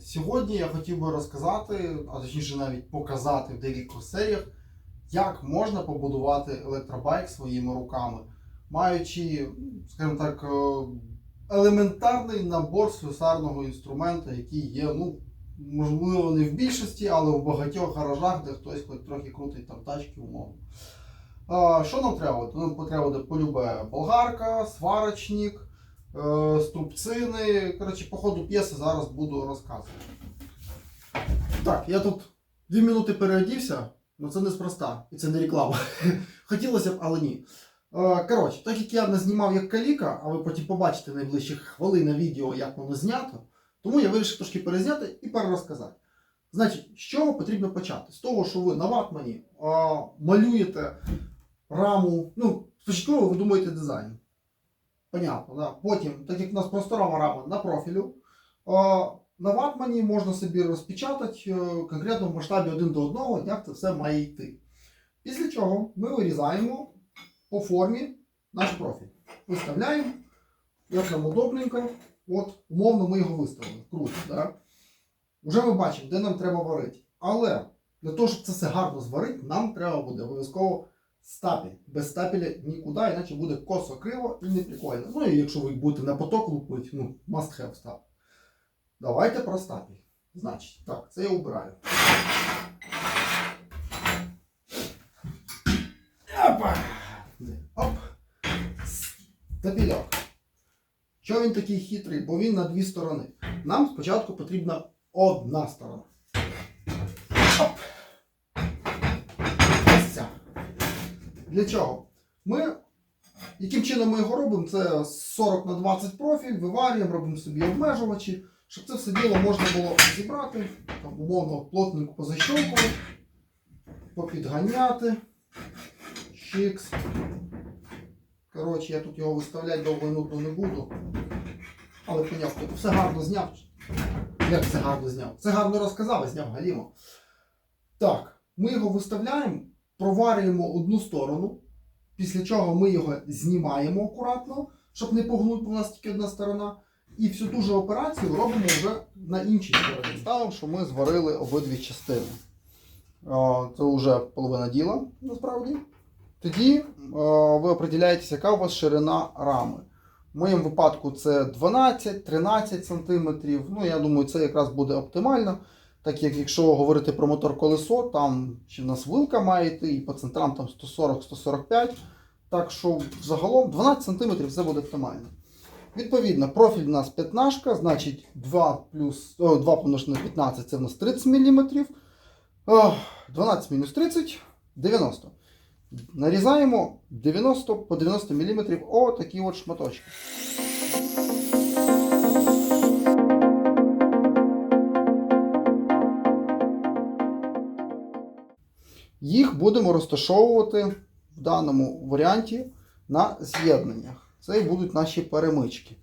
Сьогодні я хотів би розказати, а точніше навіть показати в декількох серіях, як можна побудувати електробайк своїми руками, маючи, скажімо так, е, елементарний набор слюсарного інструменту, який є, ну, можливо, не в більшості, але в багатьох гаражах, де хтось хоч трохи крутить там тачки умовно. Що нам треба? Нам треба буде полюбе болгарка, сварочник, е, струбцини. Коротше, по ходу п'єси зараз буду розказувати. Так, я тут дві минути переодівся, але це неспроста. І це не реклама. Хотілося б, але ні. Е, Коротше, так як я не знімав як каліка, а ви потім побачите найближчі хвилин на відео, як воно знято, тому я вирішив трошки перезняти і перерозказати. Значить, з чого потрібно почати? З того, що ви на ватмані е, малюєте раму. Ну, спочатку ви думаєте дизайн. Понятно, да. Потім, так як у нас просторова рама на профілю, на ватмані можна собі розпечатати е, конкретно в масштабі один до одного, як це все має йти. Після чого ми вирізаємо по формі наш профіль. Виставляємо, як нам удобненько. От, умовно, ми його виставили. Круто, да? Уже ми бачимо, де нам треба варити. Але для того, щоб це все гарно зварити, нам треба буде обов'язково стапель. Без стапеля нікуди, іначе буде косо криво і не прикольно. Ну і якщо ви будете на поток лупити, ну, must have стапель. Давайте про стапель. Значить, так, це я убираю. Опа! Оп! Стапельок. Чого він такий хитрий? Бо він на дві сторони. Нам спочатку потрібна одна сторона. Оп! Ось ця. Для чого? Ми, яким чином ми його робимо? Це 40 на 20 профіль, виварюємо, робимо собі обмежувачі, щоб це все діло можна було зібрати, там, умовно плотненько позащолкувати, попідганяти. Чикс. Коротше, я тут його виставляти довго і нудно не буду. Але поняв, що все гарно зняв. Як все гарно зняв? Це гарно розказав, зняв галімо. Так, ми його виставляємо, проварюємо одну сторону, після чого ми його знімаємо акуратно, щоб не погнути, у нас тільки одна сторона. І всю ту же операцію робимо вже на іншій стороні. Ставимо, що ми зварили обидві частини. Це вже половина діла, насправді. Тоді е, ви определяєтесь, яка у вас ширина рами. В моєму випадку це 12-13 см. Ну, я думаю, це якраз буде оптимально. Так як якщо говорити про мотор колесо, там ще в нас вилка має йти, і по центрам там 140-145. Так що загалом 12 см це буде оптимально. Відповідно, профіль у нас 15, значить 2 плюс о, 2 помножити на 15 це в нас 30 мм. 12 мінус 30 90. Нарізаємо 90 по 90 мм отакі от шматочки. Будемо розташовувати в даному варіанті на з'єднаннях. Це і будуть наші перемички.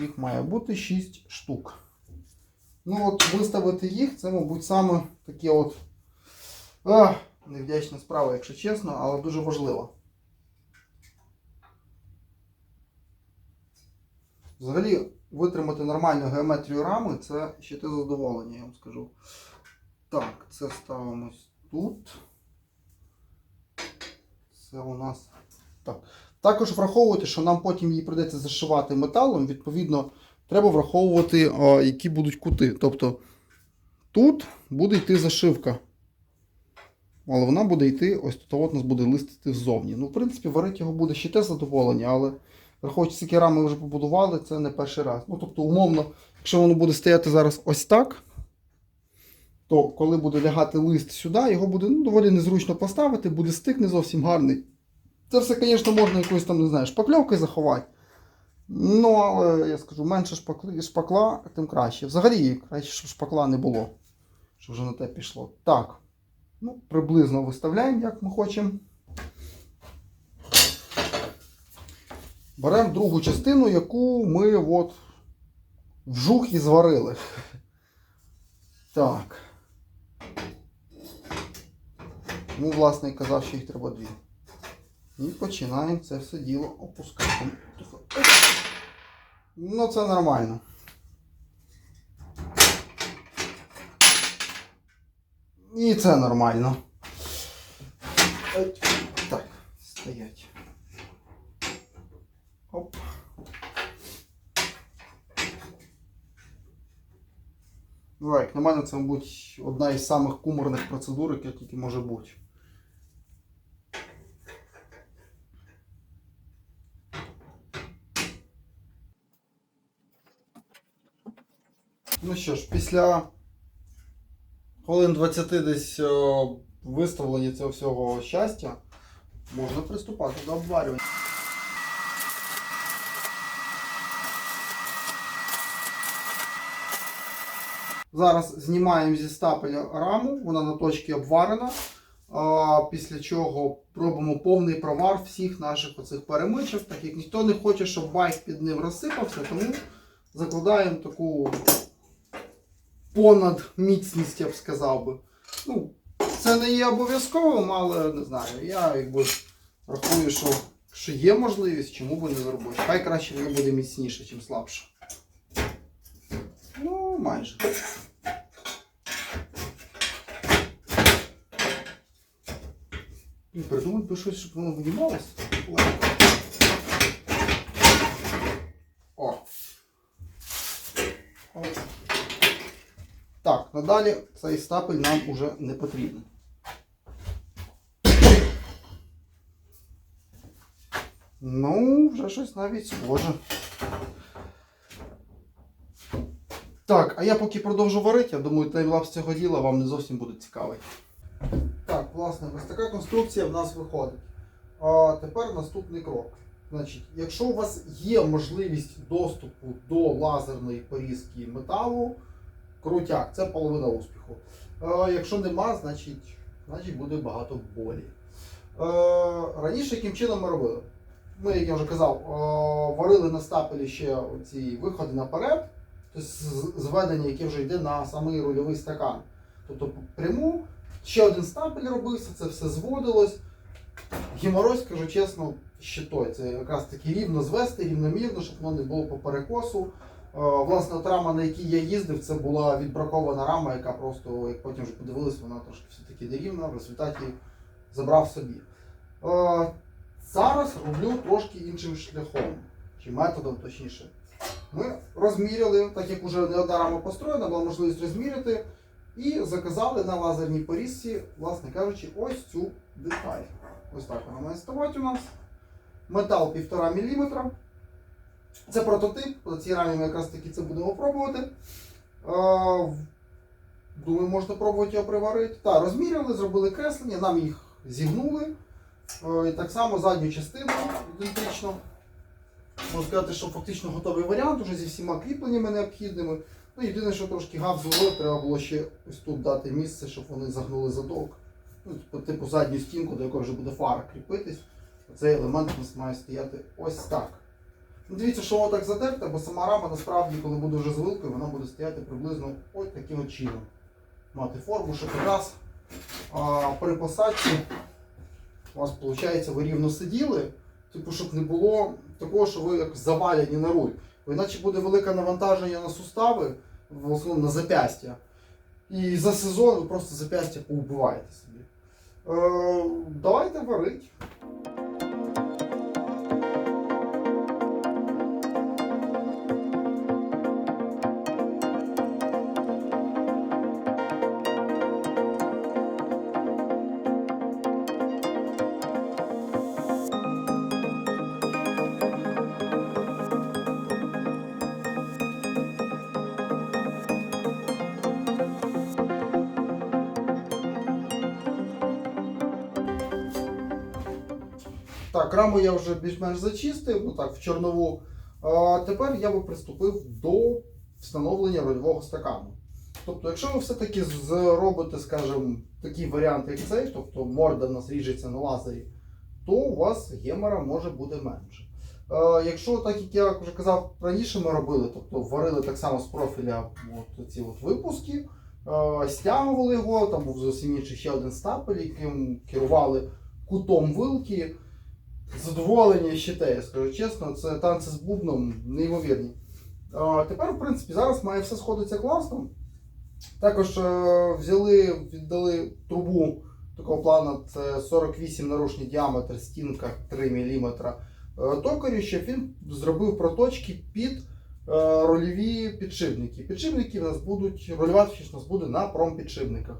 Їх має бути 6 штук. Ну от виставити їх, це, мабуть, саме таке от. Ах, невдячна справа, якщо чесно, але дуже важлива. Взагалі, витримати нормальну геометрію рами це ще те задоволення, я вам скажу. Так, це ставимо ось тут. Це у нас. Так. Також враховуйте, що нам потім її прийдеться зашивати металом. Відповідно, треба враховувати, а, які будуть кути. Тобто тут буде йти зашивка. Але вона буде йти, ось тут от нас буде листити ззовні. Ну, в принципі, варити його буде ще те задоволення, але враховуючи, скільки рам вже побудували, це не перший раз. Ну, тобто, умовно, якщо воно буде стояти зараз ось так, то коли буде лягати лист сюди, його буде ну, доволі незручно поставити, буде стик не зовсім гарний. Це все, звісно, можна якоюсь там, не знаю, шпакльовкою заховати. Ну, але я скажу, менше шпакли, шпакла, тим краще. Взагалі, краще, щоб шпакла не було. Щоб вже на те пішло. Так. Ну, приблизно виставляємо, як ми хочемо. Беремо другу частину, яку ми от вжух і зварили. Так. Тому, власне, і казав, що їх треба дві. І починаємо це все діло опускати. Ну, це нормально. І це нормально. Так, стоять. Оп. Ну, як на мене це, мабуть, одна із самих куморних процедур, яка тільки може бути. Ну що ж, після хвилин 20 десь е, виставлення цього всього щастя, можна приступати до обварювання. Зараз знімаємо зі стапеля раму, вона на точці обварена. Після чого робимо повний провар всіх наших оцих перемичок, так як ніхто не хоче, щоб байк під ним розсипався, тому закладаємо таку понад міцність, я б сказав би. Ну, це не є обов'язковим, але не знаю. Я якби рахую, що, що є можливість, чому би не зробити. Хай краще воно буде міцніше, ніж слабше. Ну, майже. Блін, Придумати би щось, щоб воно винімалося. Легко. О. О. Так, надалі цей стапель нам уже не потрібен. Ну, вже щось навіть схоже. Так, а я поки продовжу варити, я думаю, таймлапс цього діла вам не зовсім буде цікавий. Так, власне, ось така конструкція в нас виходить. А тепер наступний крок. Значить, якщо у вас є можливість доступу до лазерної порізки металу, крутяк, це половина успіху. Е, якщо нема, значить, значить буде багато болі. Е, раніше яким чином ми робили? Ми, як я вже казав, е, варили на стапелі ще ці виходи наперед, тобто зведення, яке вже йде на самий рульовий стакан. Тобто пряму, ще один стапель робився, це все зводилось. Геморрой, скажу чесно, ще той. Це якраз таки рівно звести, рівномірно, щоб воно не було по перекосу. Е, Власне, от рама, на якій я їздив, це була відбракована рама, яка просто, як потім вже подивилися, вона трошки все-таки нерівна, в результаті забрав собі. Е, Зараз роблю трошки іншим шляхом, чи методом точніше. Ми розміряли, так як вже не одна рама построєна, була можливість розміряти, і заказали на лазерній порізці, власне кажучи, ось цю деталь. Ось так вона має ставати у нас. Метал 1,5 мм. Це прототип, цій рамі ми якраз таки це будемо пробувати. Думаю, можна пробувати його приварити. Так, розміряли, зробили креслення, нам їх зігнули. І так само задню частину ідентично. Можна сказати, що фактично готовий варіант уже зі всіма кріпленнями необхідними. Ну, єдине, що трошки гав зловив, треба було ще ось тут дати місце, щоб вони загнули задок. Ну, типу, типу задню стінку, до якої вже буде фара кріпитись. Цей елемент у нас має стояти ось так. Ну, дивіться, що воно так задерте, бо сама рама насправді, коли буде вже з вилкою, вона буде стояти приблизно ось таким чином. Мати форму, щоб якраз а, при посадці у вас, виходить, ви рівно сиділи, типу, щоб не було такого, що ви як завалені на руль. Бо іначе буде велике навантаження на сустави, в основному на запястя. І за сезон ви просто запястя поубиваєте собі. Е, давайте варить. Так, раму я вже більш-менш зачистив, ну так, в чорнову. А тепер я би приступив до встановлення рольового стакану. Тобто, якщо ви все-таки зробите, скажімо, такий варіант, як цей, тобто морда в на лазері, то у вас гемора може бути менше. Якщо, так як я вже казав, раніше ми робили, тобто варили так само з профіля от ці от випуски, стягували його, там був зовсім інший ще один стапель, яким керували кутом вилки. Задоволення ще те, я скажу чесно, це танці з бубном неймовірні. А, тепер, в принципі, зараз має все сходитися класно. Також е, взяли, віддали трубу такого плану, це 48 наружний діаметр, стінка 3 мм. Токарю, щоб він зробив проточки під е, рольові підшипники. Підшипники в нас будуть, рольова у нас буде на промпідшипниках.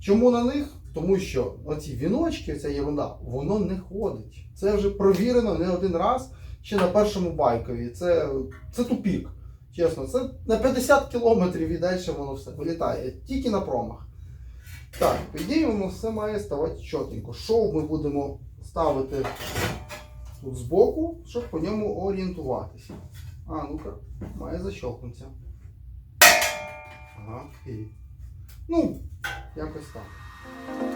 Чому на них? Тому що оці віночки, ця ерунда, воно не ходить. Це вже провірено не один раз ще на першому байкові. Це, це тупік. Чесно, це на 50 кілометрів і далі воно все вилітає. Тільки на промах. Так, воно все має ставати чотенько. Шов ми будемо ставити тут збоку, щоб по ньому орієнтуватися. А, ну-ка, має защелкнутися. Ага, і. Ну, якось так. Ну,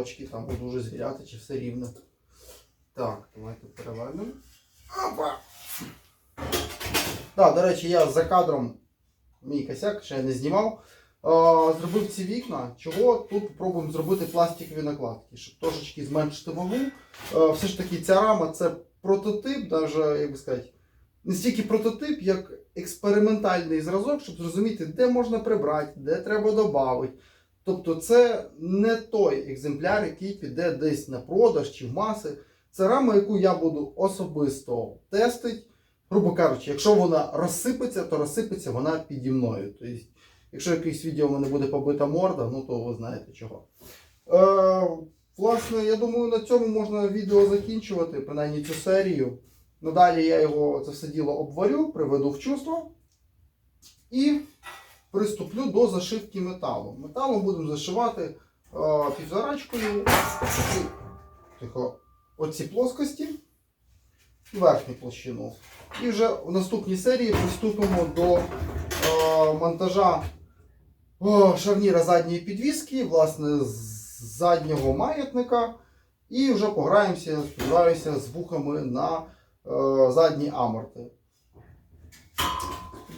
Точці, там буду вже звіряти, чи все рівно. Так, давайте перевернемо. Опа! Так, до речі, я за кадром мій косяк, ще не знімав. Зробив ці вікна. Чого? Тут пробуємо зробити пластикові накладки, щоб трошечки зменшити вагу. Все ж таки, ця рама це прототип, навіть, як би сказати, не стільки прототип, як експериментальний зразок, щоб зрозуміти, де можна прибрати, де треба додати. Тобто це не той екземпляр, який піде десь на продаж чи в маси. Це рама, яку я буду особисто тестити. Грубо кажучи, якщо вона розсипеться, то розсипеться вона піді мною. Тобто, якщо якийсь відео в мене буде побита морда, ну то ви знаєте чого. Е, власне, я думаю, на цьому можна відео закінчувати, принаймні цю серію. Надалі я його це все діло обварю, приведу в чувство і приступлю до зашивки металу. Металом будемо зашивати е, півзарачкою тихо, оці плоскості верхню площину. І вже в наступній серії приступимо до е, монтажа о, шарніра задньої підвіски, власне, з заднього маятника. І вже пограємося, сподіваюся, з вухами на е, задні аморти.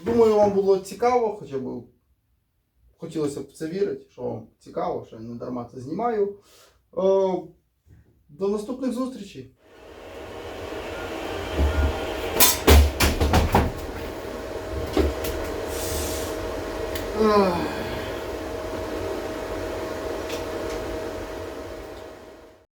Думаю, вам було цікаво, хоча б хотілося б це вірити, що вам цікаво, що я не дарма це знімаю. О, До наступних зустрічей! Ах.